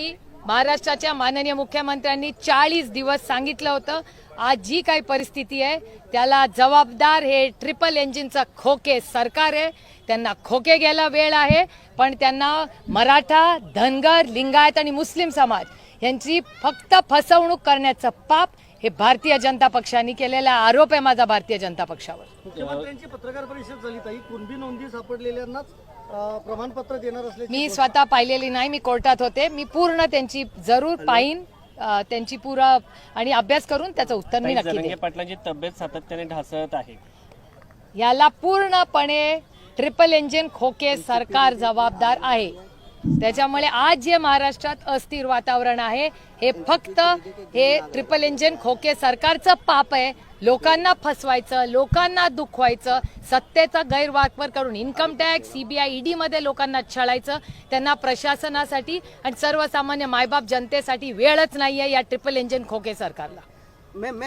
महाराष्ट्राच्या माननीय मुख्यमंत्र्यांनी चाळीस दिवस सांगितलं होतं. आज जी काही परिस्थिती आहे त्याला जबाबदार हे ट्रिपल इंजिनचं खोके सरकार आहे. त्यांना खोके घ्यायला वेळ आहे पण त्यांना मराठा धनगर लिंगायत आणि मुस्लिम समाज यांची फक्त फसवणूक करण्याचं पाप हे भारतीय जनता पक्षाने केलेला आरोप आहे माझा भारतीय जनता पक्षावर. मुख्यमंत्र्यांची पत्रकार परिषद झाली कुणबी नोंदी सापडलेल्यांनाच प्रमाणपत्र देणार असल्याची मी स्वतः पाहिलेली नाही मी कोर्टात होते. मी पूर्ण त्यांची जरूर पाहीन अ, त्यांची पुरा आणि अभ्यास करून त्याचं उत्तर मी नक्की जरांगे देईन. पाटलांची तब्येत सातत्याने ढासळत आहे. याला पूर्णपणे ट्रिपल इंजिन खोके सरकार जबाबदार आहे. त्याच्यामुळे आज जे महाराष्ट्रात अस्थिर वातावरण आहे हे फक्त हे ट्रिपल इंजिन खोके सरकारचं पाप आहे. लोकांना फसवायचं लोकांना दुखवायचं सत्तेचा गैरवापर करून इन्कम टॅक्स सीबीआय ईडीमध्ये लोकांना छळायचं त्यांना प्रशासनासाठी आणि सर्वसामान्य मायबाप जनतेसाठी वेळच नाही आहे या ट्रिपल इंजिन खोके सरकारला.